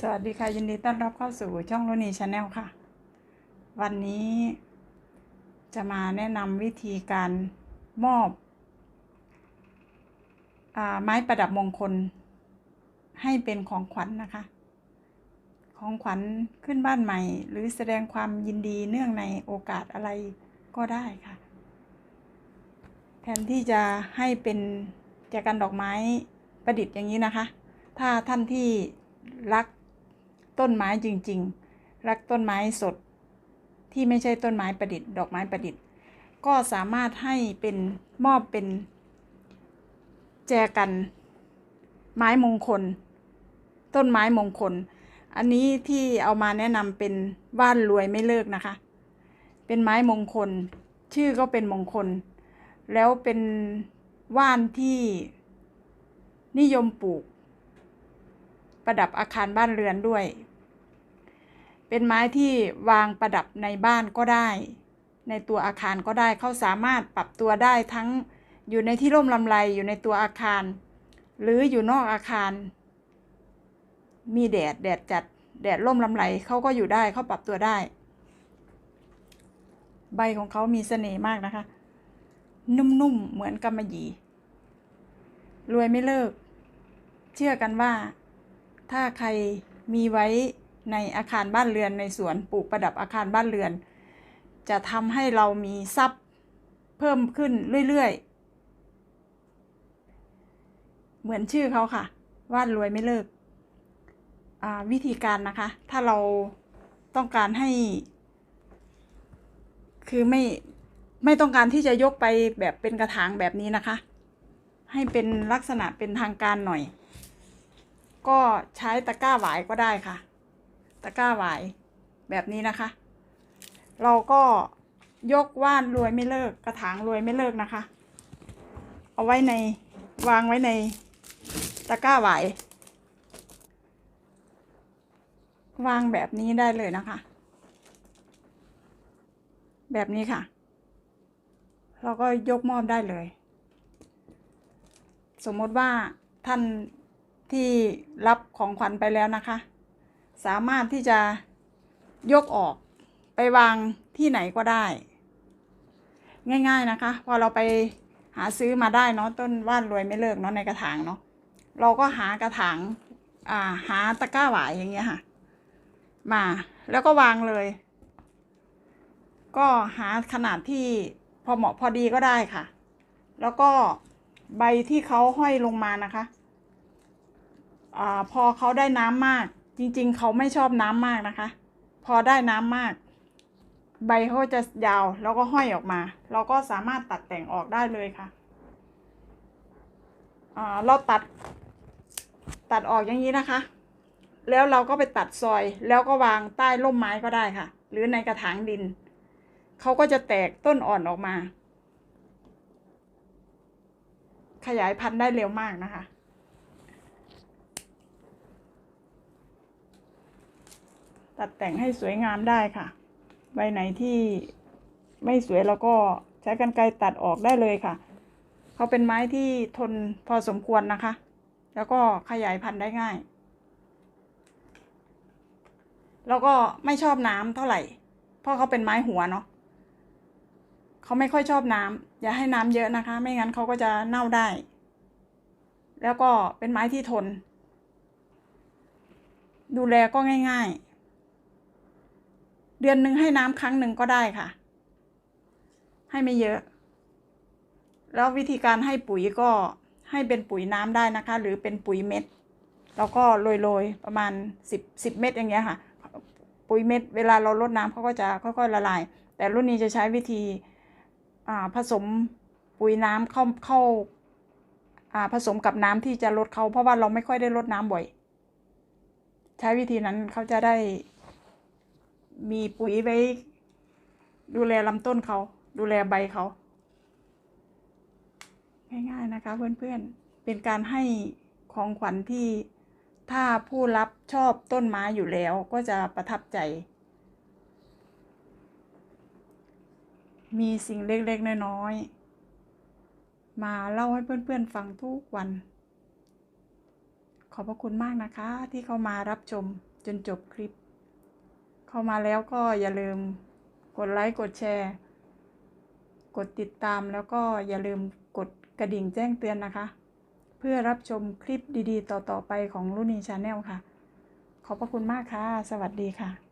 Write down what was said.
สวัสดีค่ะยินดีต้อนรับเข้าสู่ช่องโรนีชาแนลค่ะ วันนี้จะมาแนะนำวิธีการมอบอาไม้ประดับมงคล ให้เป็นของขวัญนนะคะ ของขวัญขึ้นบ้านใหม่ หรือแสดงความยินดีเนื่องในโอกาสอะไรก็ได้ค่ะแทนที่จะให้เป็นแจกันดอกไม้ประดิษฐ์อย่างนี้นะคะ ถ้าท่านที่รัก ต้นไม้จริง ๆ รักต้นไม้สด ที่ไม่ใช่ต้นไม้ประดิษฐ์ ดอกไม้ประดิษฐ์ ก็สามารถให้เป็นมอบเป็น แจกัน ไม้มงคล ต้นไม้มงคล อันนี้ที่เอามาแนะนำเป็นว่านรวยไม่เลิกนะคะ เป็นไม้มงคล ชื่อก็เป็นมงคล แล้วเป็นว่านที่นิยมปลูก ประดับอาคารบ้านเรือนด้วย เป็นไม้ที่วางประดับในบ้านก็ได้ ในตัวอาคารก็ได้เขาสามารถปรับตัวได้ทั้งอยู่ในที่ร่มลำไรอยู่ในตัวอาคาร หรืออยู่นอกอาคาร มีแดดแดดจัดแดดร่มลำไรเขาก็อยู่ได้เขาปรับตัวได้ ใบของเขามีเสน่ห์มากนะคะ นุ่มๆเหมือนกำมะหยี่รวยไม่เลิก เชื่อกันว่า ถ้าใครมีไว้ในอาคารบ้านเรือนในสวนปลูกประดับอาคารบ้านเรือน จะทำให้เรามีทรัพย์เพิ่มขึ้นเรื่อยๆ เหมือนชื่อเขาค่ะว่านรวยไม่เลิก วิธีการนะคะ ถ้าเราต้องการให้ คือไม่ไม่ต้องการที่จะยกไปแบบเป็นกระถางแบบนี้นะคะ ให้เป็นลักษณะเป็นทางการหน่อย ก็ใช้ตะกร้าหวายก็ได้ค่ะ ตะกร้าหวายแบบนี้นะคะ เราก็ยกว่านรวยไม่เลิกกระถางรวยไม่เลิกนะคะ เอาไว้ในวางไว้ในตะกร้าหวายวางแบบนี้ได้เลยนะคะ แบบนี้ค่ะ เราก็ยกมอบได้เลย สมมติว่าท่าน ที่รับของขวัญไปแล้วนะคะ สามารถที่จะยกออกไปวางที่ไหนก็ได้ ง่าย ๆนะคะ พอเราไปหาซื้อมาได้เนาะต้นว่านรวยไม่เลิกเนาะในกระถางเนาะเราก็หากระถางอ่าหาตะกร้าหวายอย่างเงี้ยค่ะ มาแล้วก็วางเลย ก็หาขนาดที่พอเหมาะพอดีก็ได้ค่ะ แล้วก็ใบที่เขาห้อยลงมานะคะ อพอเขาได้น้ำมาก จริง ๆ เขาไม่ชอบน้ำมากนะคะ พอได้น้ำมาก ใบเขาจะยาวแล้วก็ห้อยออกมา เราก็สามารถตัดแต่งออกได้เลยค่ะเราตัดตัดออกอย่างนี้นะคะ แล้วเราก็ไปตัดซอย แล้วก็วางใต้ร่มไม้ก็ได้ค่ะ หรือในกระถางดิน เขาก็จะแตกต้นอ่อนออกมา ขยายพันธุ์ได้เร็วมากนะคะ ตัดแต่งให้สวยงามได้ค่ะ ใบไหนที่ไม่สวยเราก็ใช้กรรไกรตัดออกได้เลยค่ะ เขาเป็นไม้ที่ทนพอสมควรนะคะ แล้วก็ขยายพันธุ์ได้ง่าย แล้วก็ไม่ชอบน้ำเท่าไหร่ เพราะเขาเป็นไม้หัวเนาะเขาไม่ค่อยชอบน้ำอย่าให้น้ำเยอะนะคะ ไม่งั้นเขาก็จะเน่าได้ แล้วก็เป็นไม้ที่ทน ดูแลก็ง่าย ๆ เดือนหนึ่งให้น้ำครั้งหนึ่งก็ได้ค่ะ ให้ไม่เยอะ แล้ววิธีการให้ปุ๋ยก็ให้เป็นปุ๋ยน้ำได้นะคะ หรือเป็นปุ๋ยเม็ดแล้วก็โรยๆประมาณสิบสิบเม็ดอย่างเงี้ยค่ะ ปุ๋ยเม็ดเวลาเราลดน้ำเขาก็จะค่อยๆละลาย แต่รุ่นนี้จะใช้วิธีผสมปุ๋ยน้ำเข้าเข้าผสมกับน้ำที่จะลดเขาเพราะว่าเราไม่ค่อยได้ลดน้ำบ่อย ใช้วิธีนั้นเขาจะได้ มีปุ๋ยไว้ ดูแลลำต้นเขา ดูแลใบเขา ง่ายๆนะคะเพื่อนๆ เป็นการให้ของขวัญที่ถ้าผู้รับชอบต้นไม้อยู่แล้วก็จะประทับใจ มีสิ่งเล็กๆ น้อยๆ มาเล่าให้เพื่อนๆ ฟังทุกวัน ขอบพระคุณมากนะคะที่เข้ามารับชมจนจบคลิป เข้ามาแล้วก็อย่าลืมกดไลค์กดแชร์ กดติดตามแล้วก็อย่าลืมกดกระดิ่งแจ้งเตือนนะคะ เพื่อรับชมคลิปดีๆ ต่อๆไปของรุ่นีชาแนลค่ะ ขอบพระคุณมากค่ะ สวัสดีค่ะ